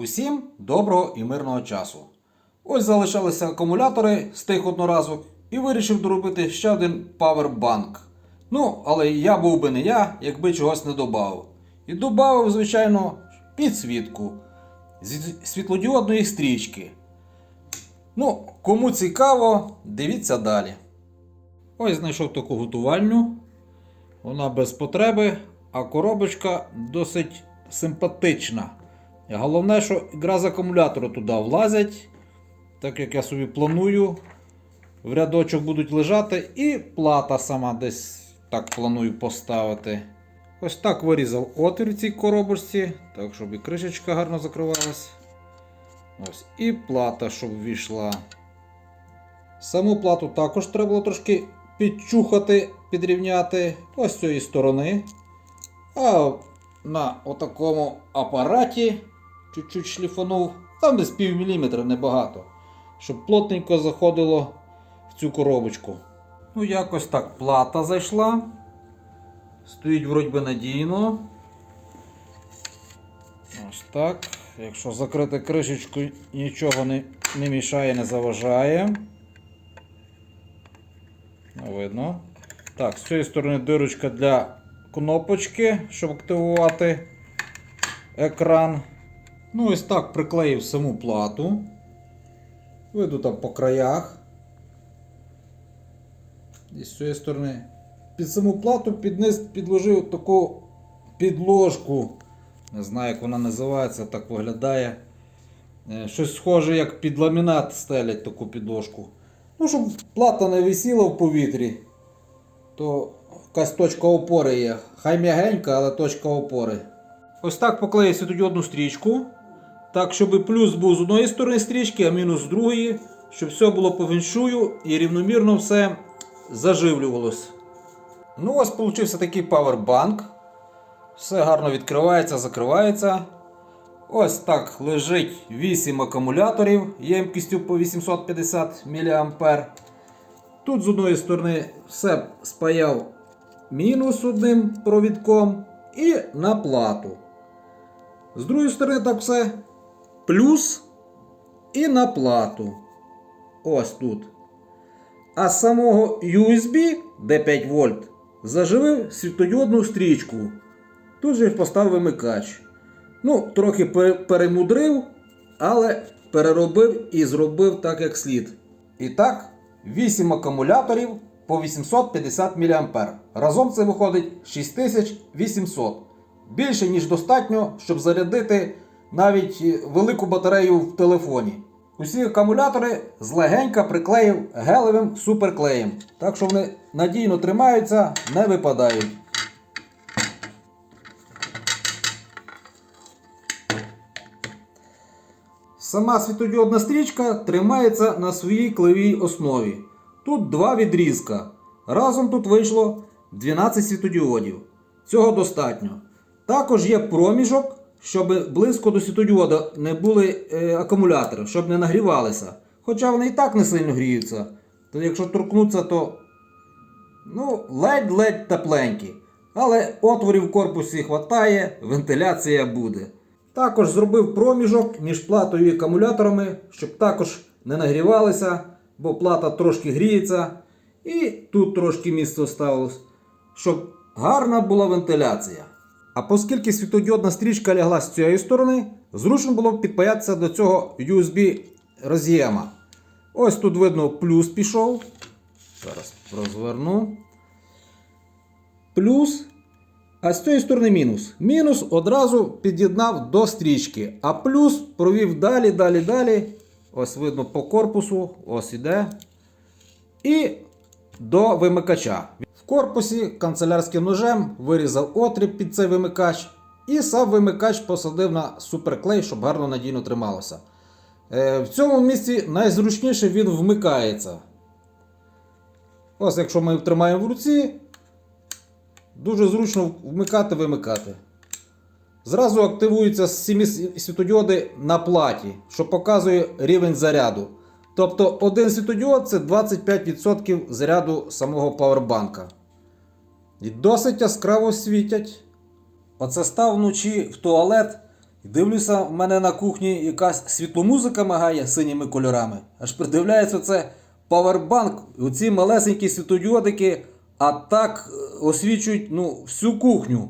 Усім доброго і мирного часу. Ось залишалися акумулятори з тих одноразок і вирішив доробити ще один павербанк. Ну, але я був би не я, якби чогось не додав. І додав, звичайно, підсвітку з світлодіодної стрічки. Ну, кому цікаво, дивіться далі. Ось знайшов таку готувальню. Вона без потреби, а коробочка досить симпатична. Головне, що якраз акумулятори туди влазять, так як я собі планую. В рядочок будуть лежати, і плата сама десь так планую поставити. Ось так вирізав отвір в цій коробочці, так, щоб і кришечка гарно закривалась. Ось, і плата, щоб ввійшла. Саму плату також треба було трошки підчухати, підрівняти ось з цієї сторони. А на отакому апараті чуть-чуть шліфанув, там десь пів міліметра небагато, щоб плотненько заходило в цю коробочку. Ну, якось так плата зайшла. Стоїть вроді надійно. Ось так. Якщо закрити кришечку, нічого не, не мішає, не заважає. Ну, видно. Так, з цієї сторони дирочка для кнопочки, щоб активувати екран. Ну, ось так приклеїв саму плату. Виду там по краях. І з цієї сторони. Під саму плату під підложив таку підложку. Не знаю, як вона називається, так виглядає. Е, Щось схоже, як під ламінат стелять таку підложку. Ну, щоб плата не висіла в повітрі, то якась точка опори є. Хай м'ягенька, але точка опори. Ось так поклеїв світодіодну стрічку. Так, щоб плюс був з одної сторони стрічки, а мінус з другої, щоб все було по віншую і рівномірно все заживлювалось. Ну, ось получився такий павербанк. Все гарно відкривається, закривається. Ось так лежить 8 акумуляторів ємкістю по 850 мА. Тут з одної сторони все спаяв мінус одним провідком і на плату. З другої сторони так все плюс і на плату. Ось тут. А з самого USB, де 5 вольт, заживив світодіодну стрічку. Тут же поставив вимикач. Ну, трохи перемудрив, але переробив і зробив так, як слід. І так, 8 акумуляторів по 850 мА. Разом це виходить 6800. Більше, ніж достатньо, щоб зарядити навіть е, велику батарею в телефоні. Усі акумулятори злегенька приклеїв гелевим суперклеєм. Так що вони надійно тримаються, не випадають. Сама світодіодна стрічка тримається на своїй клеєвій основі. Тут два відрізка. Разом тут вийшло 12 світодіодів. Цього достатньо. Також є проміжок, щоб близько до світодіода не були е, акумулятори, щоб не нагрівалися. Хоча вони і так не сильно гріються. То якщо торкнуться, то ну, ледь-ледь тепленькі. Але отворів в корпусі хватає, вентиляція буде. Також зробив проміжок між платою і акумуляторами, щоб також не нагрівалися, бо плата трошки гріється. І тут трошки місце осталось, щоб гарна була вентиляція. А оскільки світодіодна стрічка лягла з цієї сторони, зручно було підпаятися до цього USB роз'єма. Ось тут видно плюс пішов. Зараз розверну. Плюс. А з цієї сторони мінус. Мінус одразу під'єднав до стрічки. А плюс провів далі, далі, далі. Ось видно по корпусу. Ось іде. І до вимикача. Корпусі канцелярським ножем вирізав отріб під цей вимикач. І сам вимикач посадив на суперклей, щоб гарно надійно трималося. Е, в цьому місці найзручніше він вмикається. Ось якщо ми тримаємо в руці, Дуже зручно вмикати-вимикати. Зразу активуються самі світодіоди на платі, що показує рівень заряду. Тобто один світодіод це 25% заряду самого павербанка. І досить яскраво світять. Оце став вночі в туалет І дивлюся, в мене на кухні якась світломузика мигає синіми кольорами. Аж придивляється це павербанк, оці малесенькі світодіодики, а так е, освічують ну, всю кухню.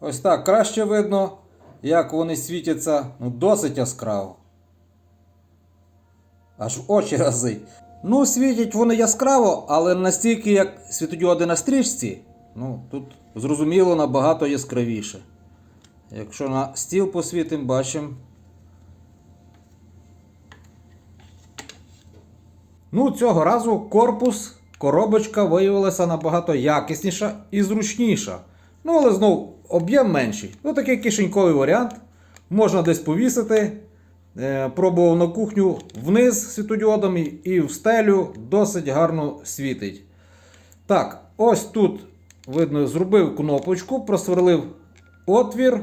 Ось так краще видно, як вони світяться ну, досить яскраво. Аж в очі разить. Ну, світять вони яскраво, але настільки, як світодіоди на стрічці. Ну, тут зрозуміло набагато яскравіше. Якщо на стіл посвітимо, бачимо. Ну, цього разу корпус, коробочка виявилася набагато якісніша і зручніша. Ну, але знов об'єм менший. Ну, такий кишеньковий варіант. Можна десь повісити. Е, Пробував на кухню вниз світодіодом і- і в стелю досить гарно світить. Так, ось тут, видно, зробив кнопочку, просверлив отвір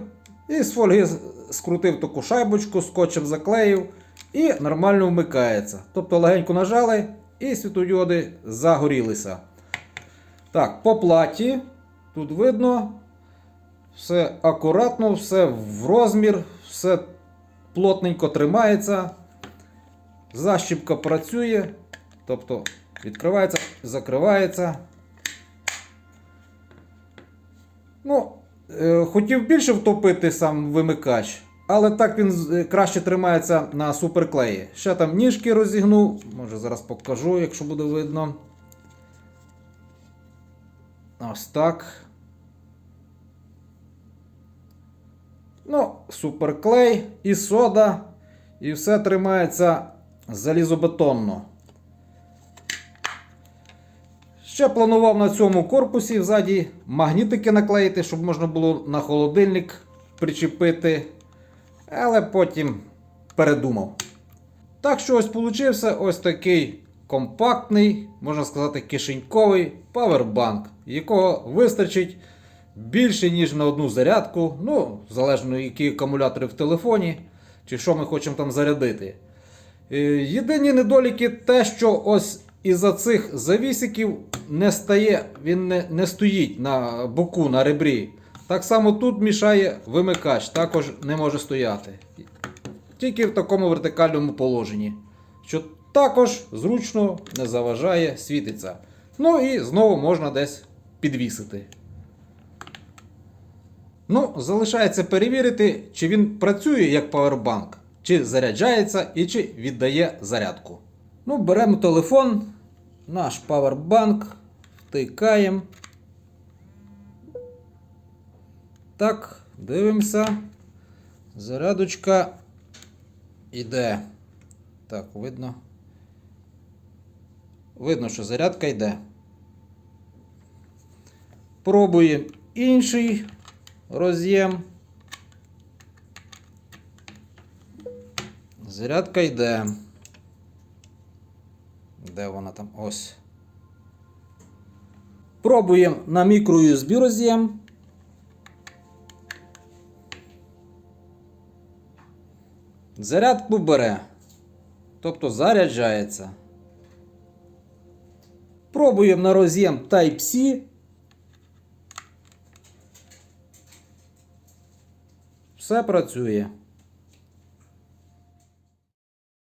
і з фольги скрутив таку шайбочку, скотчем заклеїв і нормально вмикається. Тобто легенько нажали і світодіоди загорілися. Так, по платі тут видно, все акуратно, все в розмір, все плотненько тримається. Защіпка працює, тобто відкривається, закривається. Ну, е, хотів більше втопити сам вимикач, але так він е, краще тримається на суперклеї. Ще там ніжки розігнув, може зараз покажу, якщо буде видно. Ось так. Ну, суперклей і сода, і все тримається залізобетонно. Ще планував на цьому корпусі ззаді магнітики наклеїти, щоб можна було на холодильник причепити. Але потім передумав. Так що ось получився ось такий компактний, можна сказати, кишеньковий павербанк, якого вистачить більше, ніж на одну зарядку. Ну, залежно які акумулятори в телефоні, чи що ми хочемо там зарядити. Е, Єдині недоліки те, що ось із-за цих завісиків не стає, він не, не стоїть на боку, на ребрі. Так само тут мішає вимикач, також не може стояти. Тільки в такому вертикальному положенні. Що також зручно не заважає, світиться. Ну і знову можна десь підвісити. Ну, залишається перевірити, чи він працює як павербанк, чи заряджається і чи віддає зарядку. Ну, беремо телефон, наш павербанк, втикаємо. Так, дивимося. Зарядочка йде. Так, видно. Видно, що зарядка йде. Пробуємо інший роз'єм. Зарядка йде. Де вона там? Ось. Пробуємо на мікро USB роз'єм. Зарядку бере. Тобто заряджається. Пробуємо на роз'єм Type-C. Все працює.